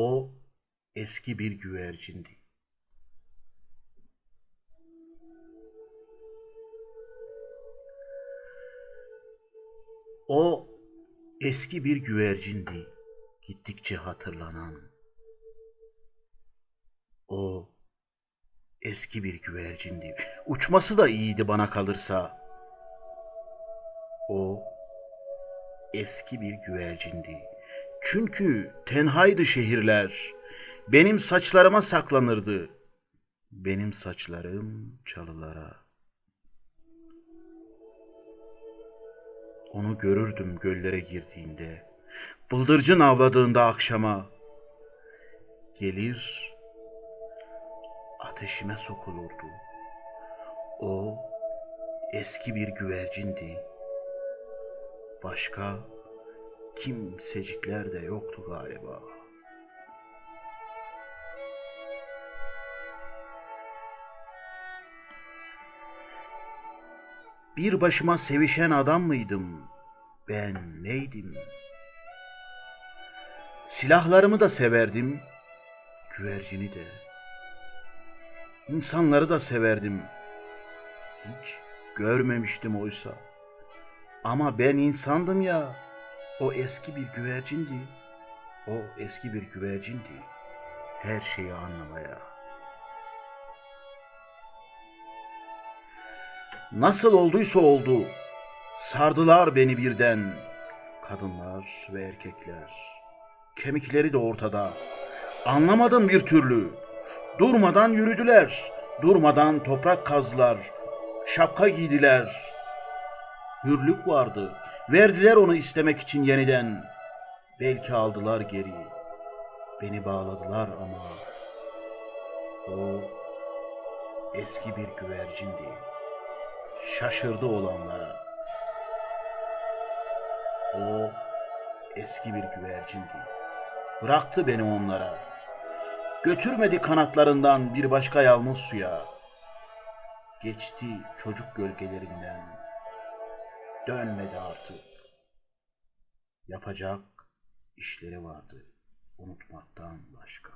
O eski bir güvercindi. O eski bir güvercindi, gittikçe hatırlanan. O eski bir güvercindi. Uçması da iyiydi bana kalırsa. O eski bir güvercindi. Çünkü tenhaydı şehirler. Benim saçlarıma saklanırdı. Benim saçlarım çalılara. Onu görürdüm göllere girdiğinde. Bıldırcın avladığında akşama. Gelir ateşime sokulurdu. O eski bir güvercindi. Başka kimsecikler de yoktu galiba. Bir başıma sevişen adam mıydım? Ben neydim? Silahlarımı da severdim, güvercini de. İnsanları da severdim. Hiç görmemiştim oysa. Ama ben insandım ya. O eski bir güvercindi. O eski bir güvercindi. Her şeyi anlamaya. Nasıl olduysa oldu. Sardılar beni birden. Kadınlar ve erkekler. Kemikleri de ortada. Anlamadım bir türlü. Durmadan yürüdüler. Durmadan toprak kazdılar. Şapka giydiler. Hürlük vardı. Verdiler onu istemek için yeniden. Belki aldılar geri. Beni bağladılar ama o eski bir güvercindi. Şaşırdı olanlara. O eski bir güvercindi. Bıraktı beni onlara. Götürmedi kanatlarından bir başka yalnız suya. Geçti çocuk gölgelerinden dönmedi artık. Yapacak işleri vardı unutmaktan başka.